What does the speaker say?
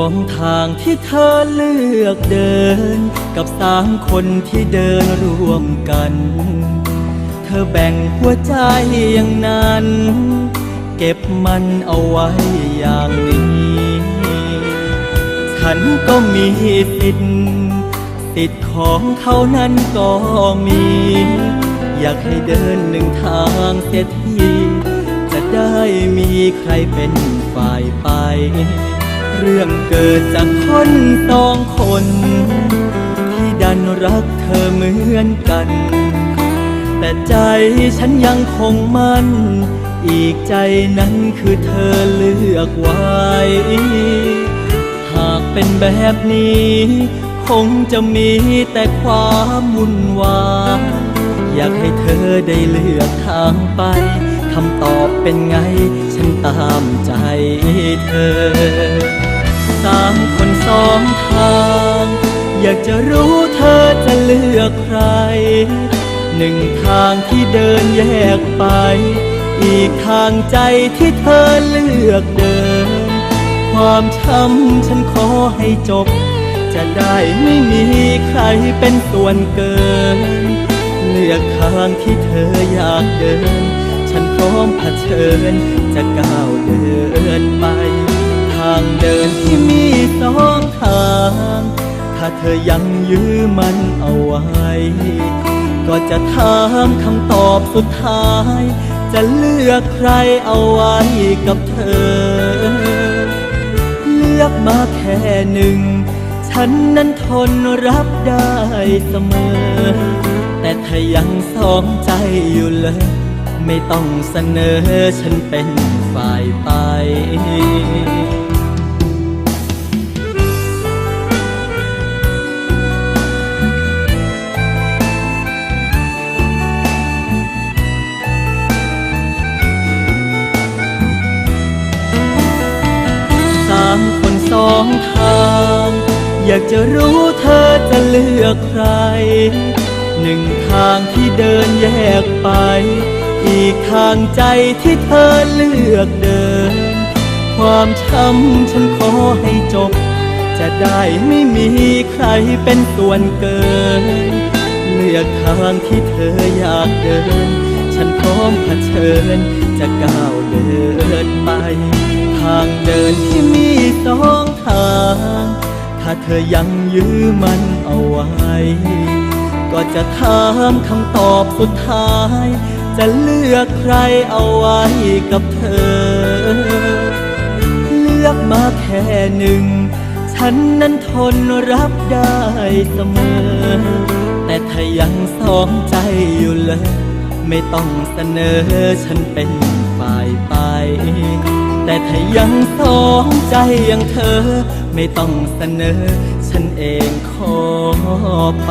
องทางที่เธอเลือกเดิน กับสามคนที่เดินร่วมกัน เธอแบ่งหัวใจอย่างนั้น เก็บมันเอาไว้อย่างนี้ ฉันก็มีสิทธิ์สิทธิ์ของเขานั้นก็มี อยากให้เดินหนึ่งทางเสียทีจะได้มีใครเป็นฝ่ายไป เรื่องเกิดจากคนสองคน ที่ดันรักเธอเหมือนกัน แต่ใจฉันยังคงมั่น อีกใจนั้นคือเธอเลือกไว้ หากเป็นแบบนี้ คงจะมีแต่ความวุ่นวายอยากให้เธอได้เลือกทางไปคำตอบเป็นไง ฉันตามใจเธอ สามคนสองทาง อยากจะรู้เธอจะเลือกใคร หนึ่งทางที่เดินแยกไป อีกทางใจที่เธอเลือกเดิน ความช้ำฉันขอให้จบ จะได้ไม่มีใครเป็นส่วนเกิน เลือกทางที่เธออยากเดิน ฉันพร้อมเผชิญจะก้าวเดินไปางเดินที่มีสองทาง ถ้าเธอยังยื้อมันเอาไว้ ก็จะถามคำตอบสุดท้าย จะเลือกใครเอาไว้กับเธอ เลือกมาแค่หนึ่ง ฉันนั้นทนรับได้เสมอ แต่ถ้ายังสองใจอยู่เลย ไม่ต้องเสนอฉันเป็นฝ่ายไป องทาง อยากจะรู้เธอจะเลือกใคร หนึ่งทางที่เดินแยกไป อีกทางใจที่เธอเลือกเดิน ความช้ำฉันขอให้จบ จะได้ไม่มีใครเป็นส่วนเกิน เลือกทางที่เธออยากเดิน ฉันพร้อมเผชิญจะก้าวเดินไป ทางเดินที่มีสองาเธอยังยื้อมันเอาไว้ ก็จะถามคำตอบสุดท้าย จะเลือกใครเอาไว้กับเธอ เลือกมาแค่หนึ่ง ฉันนั้นทนรับได้เสมอ แต่ถ้ายังสองใจอยู่เลย ไม่ต้องเสนอฉันเป็นฝ่ายไป แต่ถ้ายังสองใจอย่างเธอ ไม่ต้องเสนอ ฉันเองขอไป